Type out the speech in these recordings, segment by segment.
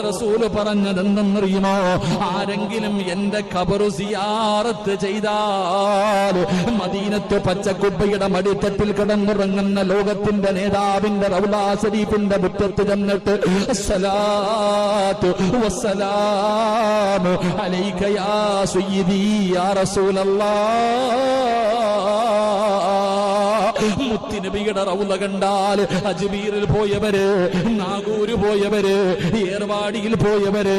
അള്ളാന്റെ റസൂൽ പറഞ്ഞത് എന്തെന്നറിയുമോ ആരെങ്കിലും എന്റെ ഖബറു സിയാറത്ത് ചെയ്താൽ മദീനത്ത് പച്ചക്കുപ്പയുടെ മടിത്തട്ടിൽ കിടന്നുറങ്ങുന്ന ലോകത്തിന്റെ നേതാവിന്റെ റൗലാ ശരീഫിന്റെ മുറ്റത്ത് ചെന്നിട്ട് അസ്സലാത്തു വസ്സലാമു അലൈക യാ സയ്യിദി യാ റസൂലല്ലാഹ് മുത്തിനബിയുടെ റൗല കണ്ടാൽ അജ്മീറിൽ പോയവര് നാഗൂര് പോയവര് ഏർവാടിയിൽ പോയവര്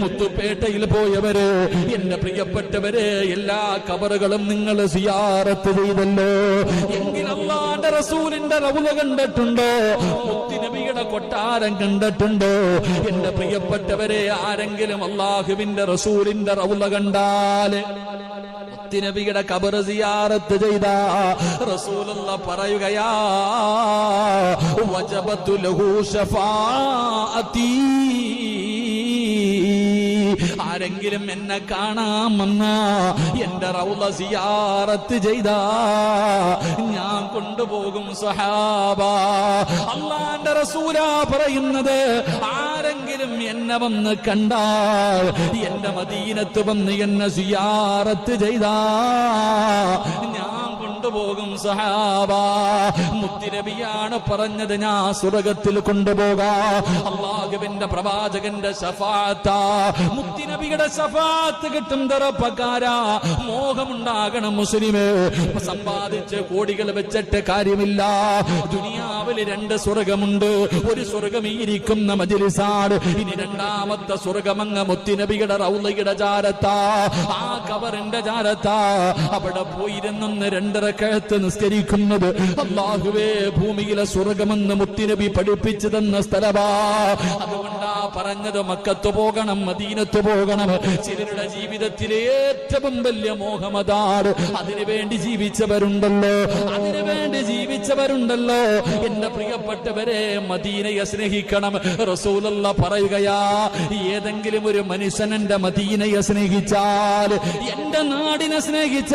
മുത്തുപേട്ടയിൽ പോയവര് എന്റെ പ്രിയപ്പെട്ടവര് എല്ലാ കബറുകളും നിങ്ങൾ സിയാറത്ത് ചെയ്തല്ലോ. എങ്കിൽ അള്ളാന്റെ റസൂലിന്റെ റൗല കണ്ടിട്ടുണ്ടോ? മുത്തിനബിയുടെ കൊട്ടാരം കണ്ടിട്ടുണ്ടോ? എന്റെ പ്രിയപ്പെട്ടവരെ ആരെങ്കിലും അള്ളാഹുവിന്റെ റസൂലിന്റെ റൗല കണ്ടാൽ നബിയുടെ കബർ സിയാറത്ത് ചെയ്ത റസൂലുള്ള പറയുകയാ വജബത്തു ലഹു ശഫാഅത്തി. ആരെങ്കിലും എന്നെ കാണാമെന്ന എന്റെ റൗല സിയാറത്ത് ചെയ്ത ഞാൻ കൊണ്ടുപോകും സഹാബ. അള്ളാന്റെ റസൂല പറയുന്നത് ആരെങ്കിലും എന്നെ വന്ന് കണ്ടാൽ എന്റെ മദീനത്ത് വന്ന് എന്നെ സിയാറത്ത് ചെയ്താ കൊണ്ടുപോകും സഹാബ. മുത്തിരബിയാണ് പറഞ്ഞത് ഞാൻ സ്വർഗത്തിൽ കൊണ്ടുപോകാ. അള്ളാഹുവിന്റെ പ്രവാചകന്റെ സഫാത്ത മുത്തിനബിയുടെ സഫാത്ത് കിട്ടും തെറപ്പക്കാരാ മോഹമുണ്ടാകണം മുസ്ലിമേ. സമ്പാദിച്ച് കോടികൾ വെച്ചിട്ട് കാര്യമില്ല. ദുനിയാവിൽ രണ്ട് സ്വർഗമുണ്ട്. ഒരു സ്വർഗം ഈരിക്കുന്ന മജിലിസാട് ഇനി രണ്ടാമത്തെ സ്വർഗമങ്ങ മുത്തിനബിയുടെ റൗലയുടെ ചാരത്താ ആ കവറിന്റെ ചാരത്താ അവിടെ പോയിരുന്നെന്ന് രണ്ടര കഴുത്ത് നിസ്കരിക്കുന്നത്. അള്ളാഹുവേ ഭൂമിയിലെ സ്വർഗമെന്ന് മുത്തിനബി പഠിപ്പിച്ചു തന്ന സ്ഥലമാ അതുകൊണ്ടാ പറഞ്ഞത് മക്കത്ത് പോകണം മദീനത്ത് പോകണം. ചിലരുടെ ജീവിതത്തിലെ ഏറ്റവും വലിയ മോഹമതാണ് അതിനു വേണ്ടി ജീവിച്ചവരുണ്ടല്ലോ. അതിനു വേണ്ടി ജീവിച്ചവരുണ്ടല്ലോ. എന്റെ പ്രിയപ്പെട്ടവരെ മദീനയെ സ്നേഹിക്കണം. റസൂലുള്ള പറയുകയാ ഏതെങ്കിലും ഒരു മനുഷ്യൻ എന്റെ മദീനയെ സ്നേഹിച്ചാൽ എന്റെ നാടിനെ സ്നേഹിച്ച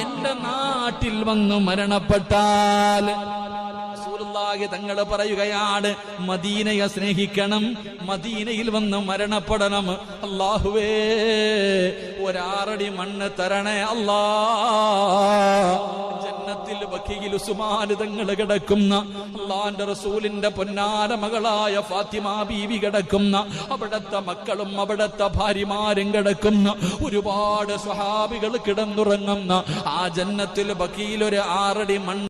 എന്റെ നാട്ടിൽ വന്നു മരണപ്പെട്ടാൽ. തങ്ങൾ പറയുകയാണ് മദീനയെ സ്നേഹിക്കണം മദീനയിൽ വന്ന് മരണപ്പെടണം. അള്ളാഹുവേ ഒരാറടി മണ്ണ് തരണേ അല്ലാ. ബക്കിയിൽ ഉസുമാന് കിടക്കുന്ന അള്ളാന്റെ റസൂലിന്റെ പൊന്നാര മകളായ ഫാത്തിമ ബീവി കിടക്കുന്ന അവിടത്തെ മക്കളും അവിടത്തെ ഭാര്യമാരും കിടക്കുന്ന ഒരുപാട് സ്വഹാബികൾ കിടന്നുറങ്ങുന്ന ആ ജന്നത്തിൽ ബക്കിയിൽ ഒരു ആറടി മണ്ണ്